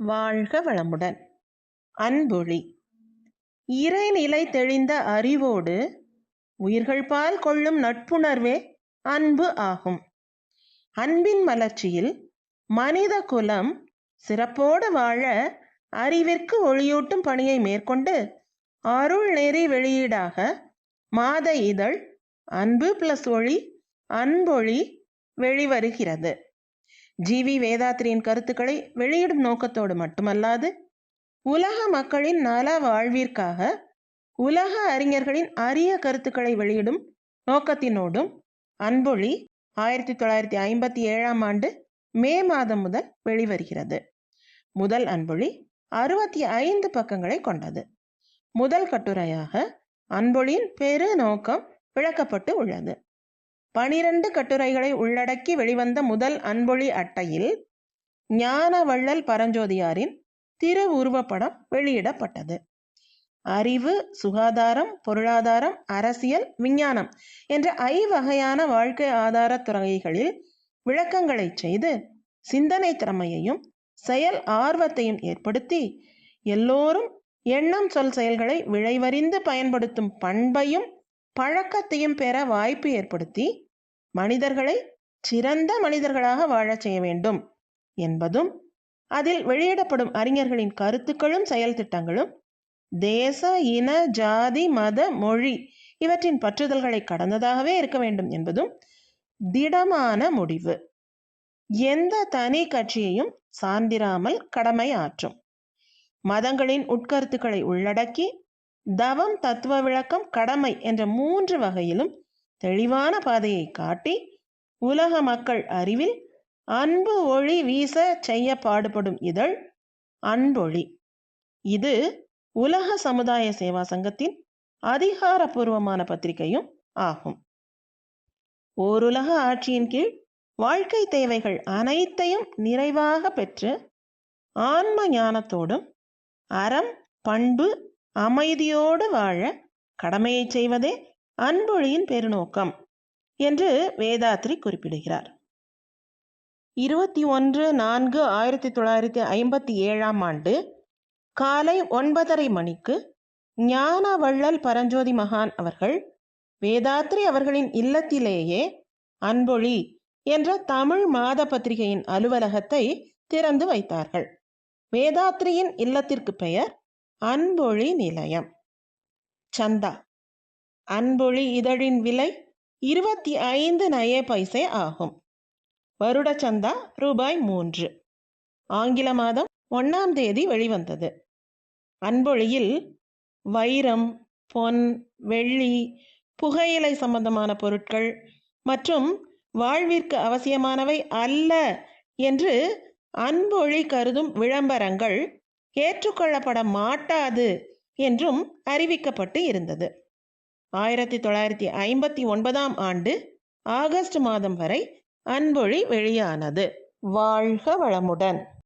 வாழ்க வளமுடன். அன்பொழி. இறைநிலை தெளிந்த அறிவோடு உயிர்கள் பால் கொள்ளும் நட்புணர்வே அன்பு ஆகும். அன்பின் மலர்ச்சியில் மனித குலம் சிறப்போடு வாழ அறிவிற்கு ஒளியூட்டும் பணியை மேற்கொண்டு அருள் நெறி வெளியீடாக மாத இதழ் அன்பு பிளஸ் ஒளி அன்பொழி வெளிவருகிறது. ஜிவி வேதாத்ரியின் கருத்துக்களை வெளியிடும் நோக்கத்தோடு மட்டுமல்லாது உலக மக்களின் நல வாழ்விற்காக உலக அறிஞர்களின் அரிய கருத்துக்களை வெளியிடும் நோக்கத்தினோடும் அன்பொழி ஆயிரத்தி தொள்ளாயிரத்தி ஐம்பத்தி ஏழாம் ஆண்டு மே மாதம் முதல் வெளிவருகிறது. முதல் அன்பொழி அறுபத்தி ஐந்து பக்கங்களை கொண்டது. முதல் கட்டுரையாக அன்பொழியின் பெரு நோக்கம் விளக்கப்பட்டு உள்ளது. பனிரெண்டு கட்டுரைகளை உள்ளடக்கி வெளிவந்த முதல் அன்பொழி அட்டையில் ஞானவள்ளல் பரஞ்சோதியாரின் திரு உருவப்படம் வெளியிடப்பட்டது. அறிவு சுகாதாரம் பொருளாதாரம் அரசியல் விஞ்ஞானம் என்ற ஐவகையான வாழ்க்கை ஆதார துறைகளில் விளக்கங்களை செய்து சிந்தனை திறமையையும் செயல் ஆர்வத்தையும் ஏற்படுத்தி எல்லோரும் எண்ணம் சொல் செயல்களை விளைவறிந்து பயன்படுத்தும் பண்பையும் பழக்கத்தையும் பெற வாய்ப்பு ஏற்படுத்தி மனிதர்களை சிறந்த மனிதர்களாக வாழச் செய்ய வேண்டும் என்பதும் அதில் வெளியிடப்படும் அறிஞர்களின் கருத்துக்களும் செயல் திட்டங்களும் தேச இன ஜாதி மத மொழி இவற்றின் பற்றுதல்களை கடந்ததாகவே இருக்க வேண்டும் என்பதும் திடமான முடிவு. எந்த தனி கட்சியையும் சார்ந்திராமல் கடமை ஆற்றும். மதங்களின் உட்கருத்துக்களை உள்ளடக்கி தவம் தத்துவ விளக்கம் கடமை என்ற மூன்று வகையிலும் தெளிவான பாதையை காட்டி உலக மக்கள் அறிவில் அன்பு ஒளி வீச செய்ய பாடுபடும் இதழ் அன்பொழி இது உலக சமுதாய சேவா சங்கத்தின் அதிகாரப்பூர்வமான பத்திரிகையும் ஆகும். ஓருலக ஆட்சியின் கீழ் வாழ்க்கை தேவைகள் அனைத்தையும் நிறைவாக பெற்று ஆன்ம ஞானத்தோடும் அறம் பண்பு அமைதியோடு வாழ கடமையை செய்வதே அன்பொழியின் பெருநோக்கம் என்று வேதாத்ரி குறிப்பிடுகிறார். இருபத்தி ஒன்று நான்கு ஆயிரத்தி தொள்ளாயிரத்தி ஐம்பத்தி ஏழாம் ஆண்டு காலை ஒன்பதரை மணிக்கு ஞான வள்ளல் பரஞ்சோதி மகான் அவர்கள் வேதாத்ரி அவர்களின் இல்லத்திலேயே அன்பொழி என்ற தமிழ் மாத பத்திரிகையின் அலுவலகத்தை திறந்து வைத்தார்கள். வேதாத்ரியின் இல்லத்திற்கு பெயர் அன்பொழி நிலையம். சந்தா. அன்பொழி இதழின் விலை இருபத்தி ஐந்து நய பைசே ஆகும். வருட சந்தா ரூபாய் மூன்று. ஆங்கில மாதம் ஒன்றாம் தேதி வெளிவந்தது. அன்பொழியில் வைரம் பொன் வெள்ளி புகையிலை சம்பந்தமான பொருட்கள் மற்றும் வாழ்விற்கு அவசியமானவை அல்ல என்று அன்பொழி கருதும் விளம்பரங்கள் ஏற்றுக்கொள்ளப்பட மாட்டாது என்றும் அறிவிக்கப்பட்டு இருந்தது. ஆயிரத்தி தொள்ளாயிரத்தி ஐம்பத்தி ஒன்பதாம் ஆண்டு ஆகஸ்ட் மாதம் வரை அன்பொழி வெளியானது. வாழ்க வளமுடன்.